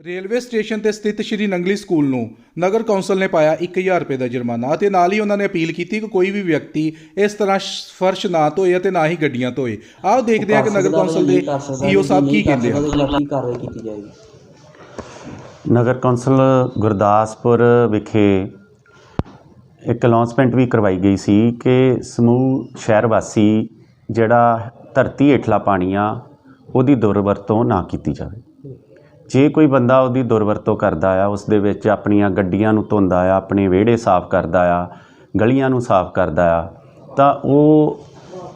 Railway station ਤੇ ਸਥਿਤ ਸ਼੍ਰੀ Nangli school ਨੂੰ ਨਗਰ ਕੌਂਸਲ ਨੇ ਪਾਇਆ 1000 ਰੁਪਏ ਦਾ ਜੁਰਮਾਨਾ ਅਤੇ ਨਾਲ ਹੀ ਉਹਨਾਂ ਨੇ ਅਪੀਲ ਕੀਤੀ ਕਿ ਕੋਈ ਵੀ ਵਿਅਕਤੀ ਇਸ ਤਰ੍ਹਾਂ ਫਰਸ਼ ਨਾ ਧੋਏ ਅਤੇ ਨਾ ਹੀ ਗੱਡੀਆਂ ਧੋਏ। ਆਓ ਦੇਖਦੇ ਹਾਂ ਕਿ ਨਗਰ ਕੌਂਸਲ ਦੇ ਈਓ ਸਾਹਿਬ ਕੀ ਕਹਿੰਦੇ ਹਨ ਕੀ ਕਾਰਵਾਈ ਕੀਤੀ ਜਾਏਗੀ। ਨਗਰ ਕੌਂਸਲ ਗੁਰਦਾਸਪੁਰ ਵਿਖੇ ਇੱਕ ਅਨਾਉਂਸਮੈਂਟ ਵੀ ਕਰਵਾਈ ਗਈ ਸੀ ਕਿ ਸਮੂਹ ਸ਼ਹਿਰ ਵਾਸੀ ਜਿਹੜਾ ਧਰਤੀ ਹੇਠਲਾ ਪਾਣੀ ਆ ਉਹਦੀ ਦੁਰਵਰਤੋਂ ਨਾ ਕੀਤੀ ਜਾਵੇ। ਜੇ ਕੋਈ ਬੰਦਾ ਉਹਦੀ ਦੁਰਵਰਤੋਂ ਕਰਦਾ ਆ, ਉਸ ਦੇ ਵਿੱਚ ਆਪਣੀਆਂ ਗੱਡੀਆਂ ਨੂੰ ਧੋਂਦਾ ਆ, ਆਪਣੇ ਵਿਹੜੇ ਸਾਫ਼ ਕਰਦਾ ਆ, ਗਲੀਆਂ ਨੂੰ ਸਾਫ਼ ਕਰਦਾ ਆ, ਤਾਂ ਉਹ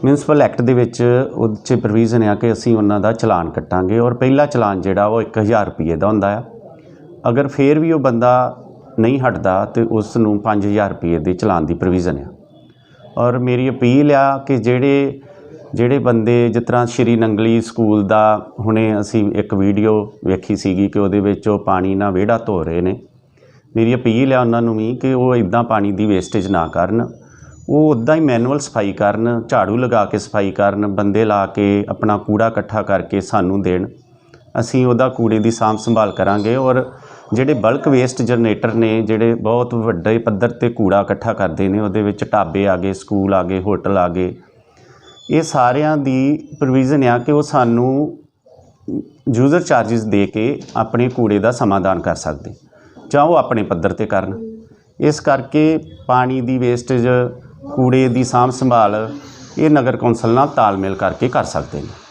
ਮਿਊਨਿਸਪਲ ਐਕਟ ਦੇ ਵਿੱਚ ਉਹ 'ਚ ਪ੍ਰੋਵੀਜ਼ਨ ਆ ਕਿ ਅਸੀਂ ਉਹਨਾਂ ਦਾ ਚਲਾਨ ਕੱਟਾਂਗੇ ਔਰ ਪਹਿਲਾ ਚਲਾਨ ਜਿਹੜਾ ਉਹ 1000 ਰੁਪਏ ਦਾ ਹੁੰਦਾ ਆ। ਅਗਰ ਫੇਰ ਵੀ ਉਹ ਬੰਦਾ ਨਹੀਂ ਹਟਦਾ ਤੇ ਉਸ ਨੂੰ 5000 ਰੁਪਏ ਦੇ ਚਲਾਨ ਦੀ ਪ੍ਰੋਵੀਜ਼ਨ ਆ। ਔਰ ਮੇਰੀ ਅਪੀਲ ਆ ਕਿ ਜਿਹੜੇ ਜਿਹੜੇ ਬੰਦੇ ਜਿਸ ਤਰ੍ਹਾਂ ਸ਼੍ਰੀ ਨੰਗਲੀ ਸਕੂਲ ਦਾ ਹੁਣੇ ਅਸੀਂ ਇੱਕ ਵੀਡੀਓ ਵੇਖੀ ਸੀਗੀ ਕਿ ਉਹਦੇ ਵਿੱਚ ਉਹ ਪਾਣੀ ਨਾਲ ਵਿਹੜਾ ਧੋ ਰਹੇ ਨੇ। ਮੇਰੀ ਅਪੀਲ ਹੈ ਉਹਨਾਂ ਨੂੰ ਵੀ ਕਿ ਉਹ ਇਦਾਂ ਪਾਣੀ ਦੀ ਵੇਸਟੇਜ ਨਾ ਕਰਨ। ਉਹ ਉਦਾਂ ਹੀ ਮੈਨੂਅਲ ਸਫ਼ਾਈ ਕਰਨ, ਝਾੜੂ ਲਗਾ ਕੇ ਸਫ਼ਾਈ ਕਰਨ, ਬੰਦੇ ਲਾ ਕੇ ਆਪਣਾ ਕੂੜਾ ਇਕੱਠਾ ਕਰਕੇ ਸਾਨੂੰ ਦੇਣ। ਅਸੀਂ ਉਹਦਾ ਕੂੜੇ ਦੀ ਸਾਂਭ ਸੰਭਾਲ ਕਰਾਂਗੇ ਔਰ ਜਿਹੜੇ ਬਲਕ ਵੇਸਟ ਜਨਰੇਟਰ ਨੇ, ਜਿਹੜੇ ਬਹੁਤ ਵੱਡੇ ਪੱਧਰ ਤੇ ਕੂੜਾ ਇਕੱਠਾ ਕਰਦੇ ਨੇ, ਉਹਦੇ ਵਿੱਚ ਢਾਬੇ ਆ ਗਏ, ਸਕੂਲ ਆ ਗਏ, ਹੋਟਲ ਆ ਗਏ ਇਹ ਸਾਰਿਆਂ ਦੀ ਪ੍ਰੋਵੀਜ਼ਨ ਆ ਕਿ ਉਹ ਸਾਨੂੰ ਯੂਜ਼ਰ ਚਾਰजेस ਦੇ ਕੇ ਆਪਣੇ ਕੂੜੇ ਦਾ ਸਮਾਧਾਨ ਕਰ ਸਕਦੇ। ਜਾਂ ਉਹ ਆਪਣੇ ਪੱਧਰ ਤੇ ਕਰਨ। ਇਸ ਕਰਕੇ ਪਾਣੀ ਦੀ ਵੇਸਟੇਜ ਕੂੜੇ ਦੀ ਸਾਂਭ ਸੰਭਾਲ ਇਹ ਨਗਰ ਕੌਂਸਲ ਨਾਲ ਤਾਲਮੇਲ ਕਰਕੇ ਕਰ ਸਕਦੇ ਨੇ।